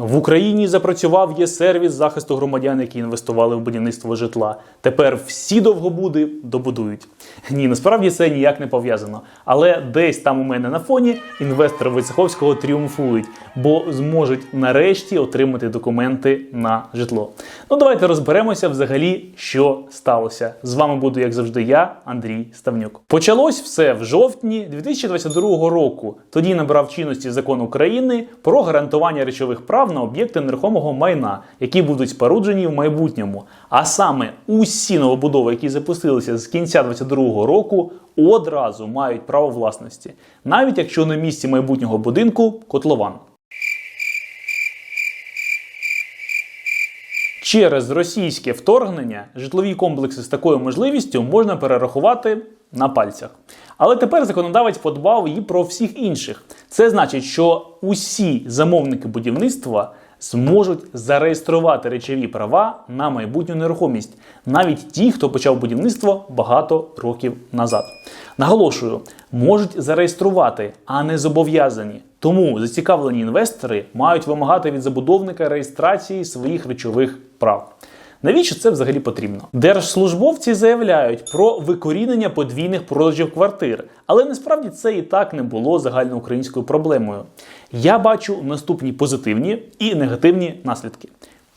В Україні запрацював є сервіс захисту громадян, які інвестували в будівництво житла. Тепер всі довгобуди добудують. Ні, насправді це ніяк не пов'язано. Але десь там у мене на фоні інвестори Войцеховського тріумфують, бо зможуть нарешті отримати документи на житло. Ну давайте розберемося взагалі, що сталося. З вами буду, як завжди, я, Андрій Ставнюк. Почалось все в жовтні 2022 року. Тоді набрав чинності закон України про гарантування речових прав на об'єкти нерухомого майна, які будуть споруджені в майбутньому. А саме усі новобудови, які запустилися з кінця 2022 року, одразу мають право власності, навіть якщо на місці майбутнього будинку котлован. Через російське вторгнення житлові комплекси з такою можливістю можна перерахувати на пальцях. Але тепер законодавець подбав і про всіх інших. Це значить, що усі замовники будівництва зможуть зареєструвати речові права на майбутню нерухомість, навіть ті, хто почав будівництво багато років назад. Наголошую, можуть зареєструвати, а не зобов'язані. Тому зацікавлені інвестори мають вимагати від забудовника реєстрації своїх речових прав. Навіщо це взагалі потрібно? Держслужбовці заявляють про викорінення подвійних продажів квартир, але насправді це і так не було загальноукраїнською проблемою. Я бачу наступні позитивні і негативні наслідки.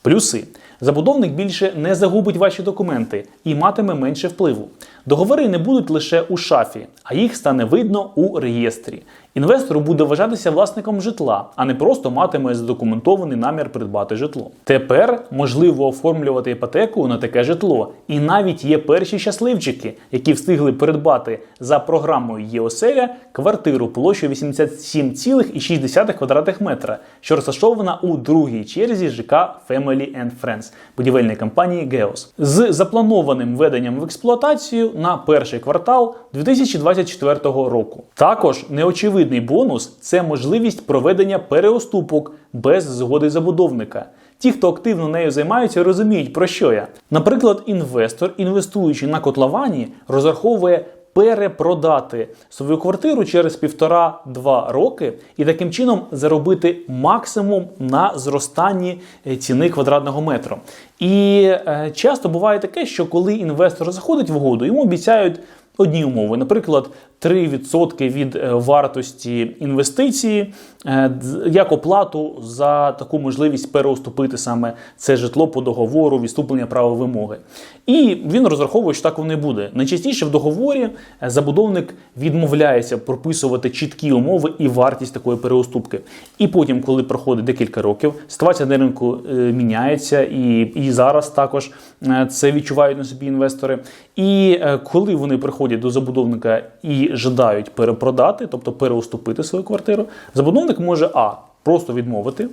Плюси. Забудовник більше не загубить ваші документи і матиме менше впливу. Договори не будуть лише у шафі, а їх стане видно у реєстрі. Інвестору буде вважатися власником житла, а не просто матиме задокументований намір придбати житло. Тепер можливо оформлювати іпотеку на таке житло, і навіть є перші щасливчики, які встигли придбати за програмою ЄОСЕЛЯ квартиру площею 87,6 квадратних метра, що розташована у другій черзі ЖК Family and Friends будівельної компанії Геос з запланованим введенням в експлуатацію на перший квартал 2024 року. Також неочевидний бонус це можливість проведення переуступок без згоди забудовника. Ті, хто активно нею займаються, розуміють про що я. Наприклад, інвестор, інвестуючи на котловані, розраховує перепродати свою квартиру через півтора-два роки і таким чином заробити максимум на зростанні е, ціни квадратного метру. І е, часто буває таке, що коли інвестор заходить в угоду, йому обіцяють одні умови, наприклад, 3% від е, вартості інвестиції е, як оплату за таку можливість переуступити саме це житло по договору, відступлення права вимоги. І він розраховує, що так воно і буде. Найчастіше в договорі е, забудовник відмовляється прописувати чіткі умови і вартість такої переуступки. І потім, коли проходить декілька років, ситуація на ринку міняється, і, і зараз також це відчувають на собі інвестори. І коли вони приходять до забудовника і жадають перепродати, тобто переуступити свою квартиру, забудовник може а просто відмовити.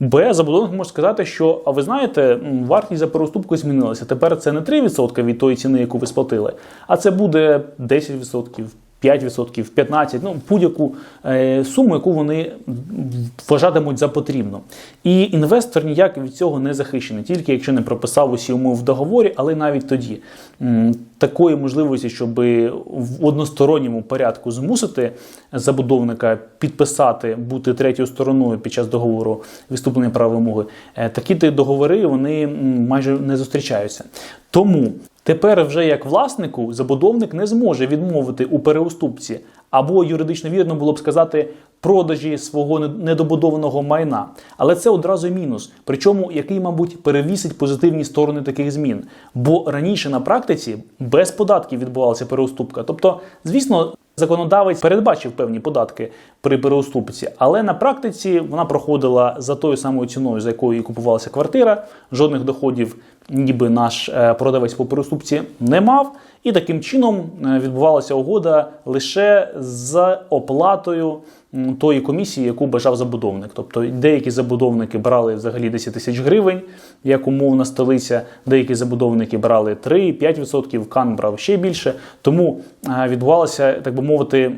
Б, забудовник може сказати, що а ви знаєте, вартість за переуступку змінилася. Тепер це не 3% від тої ціни, яку ви сплатили, а це буде 10%, 5%, 15%, ну будь-яку е, суму, яку вони вважатимуть за потрібно. І інвестор ніяк від цього не захищений, тільки якщо не прописав усі умови в договорі, але навіть тоді такої можливості, щоб в односторонньому порядку змусити забудовника підписати, бути третьою стороною під час договору відступлення права вимоги, е, такі договори вони майже не зустрічаються. Тому Тепер вже як власнику забудовник не зможе відмовити у переуступці, або юридично вірно було б сказати продажі свого недобудованого майна. Але це одразу мінус, причому який, мабуть, перевісить позитивні сторони таких змін. Бо раніше на практиці без податків відбувалася переуступка. Тобто, звісно. Законодавець передбачив певні податки при переуступці, але на практиці вона проходила за тою самою ціною, за якою купувалася квартира. Жодних доходів, ніби наш е, продавець по переуступці не мав. І таким чином е, відбувалася угода лише з оплатою тої комісії, яку бажав забудовник. Тобто деякі забудовники брали взагалі 10 тисяч гривень, як умовна столиця, деякі забудовники брали 3-5%, Кан брав ще більше. Тому е, відбувалася, так би мовити,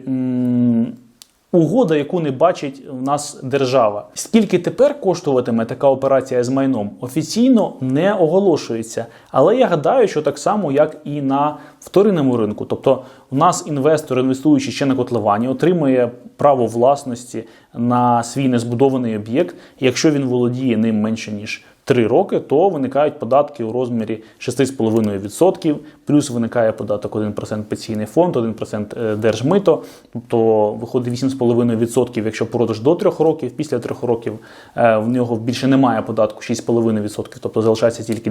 угода, яку не бачить в нас держава. Скільки тепер коштуватиме така операція з майном, офіційно не оголошується. Але я гадаю, що так само, як і на вторинному ринку. Тобто, у нас інвестор, інвестуючи ще на котловані, отримує право власності на свій незбудований об'єкт, якщо він володіє ним менше ніж 3 роки, то виникають податки у розмірі 6,5%, плюс виникає податок 1% пенсійний фонд, 1% е, держмито, тобто виходить 8,5%, якщо продаж до 3 років, після 3 років е, в нього більше немає податку 6,5%, тобто залишається тільки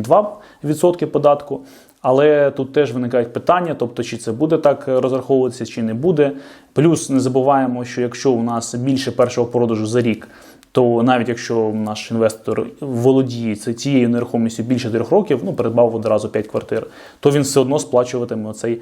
2% податку. Але тут теж виникають питання, тобто чи це буде так розраховуватися, чи не буде. Плюс не забуваємо, що якщо у нас більше першого продажу за рік, то навіть якщо наш інвестор володіє ці- цією нерухомістю більше трьох років, ну придбав одразу 5 квартир, то він все одно сплачуватиме цей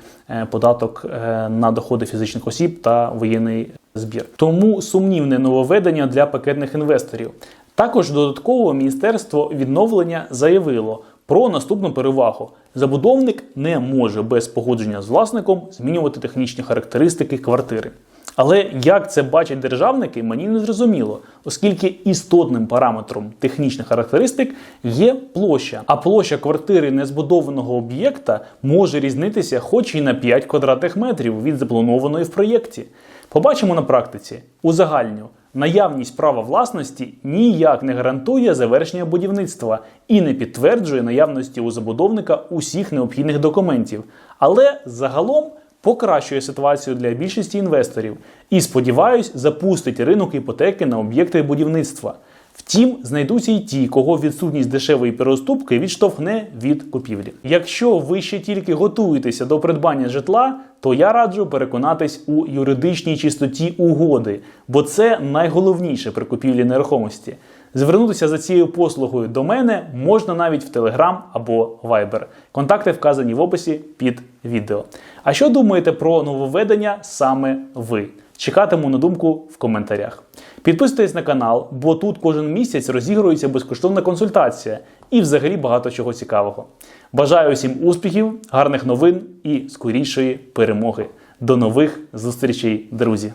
податок е, на доходи фізичних осіб та воєнний збір. Тому сумнівне нововведення для пакетних інвесторів. Також додатково міністерство відновлення заявило про наступну перевагу: забудовник не може без погодження з власником змінювати технічні характеристики квартири. Але як це бачать державники, мені не зрозуміло, оскільки істотним параметром технічних характеристик є площа. А площа квартири незбудованого об'єкта може різнитися хоч і на 5 квадратних метрів від запланованої в проєкті. Побачимо на практиці. Узагальню. Наявність права власності ніяк не гарантує завершення будівництва і не підтверджує наявності у забудовника усіх необхідних документів, але загалом покращує ситуацію для більшості інвесторів і, сподіваюсь, запустить ринок іпотеки на об'єкти будівництва. Втім, знайдуться й ті, кого відсутність дешевої переуступки відштовхне від купівлі. Якщо ви ще тільки готуєтеся до придбання житла, то я раджу переконатись у юридичній чистоті угоди, бо це найголовніше при купівлі нерухомості. Звернутися за цією послугою до мене можна навіть в Telegram або Viber. Контакти вказані в описі під відео. А що думаєте про нововведення саме ви? Чекатиму на думку в коментарях. Підписуйтесь на канал, бо тут кожен місяць розігрується безкоштовна консультація і взагалі багато чого цікавого. Бажаю усім успіхів, гарних новин і скорішої перемоги. До нових зустрічей, друзі!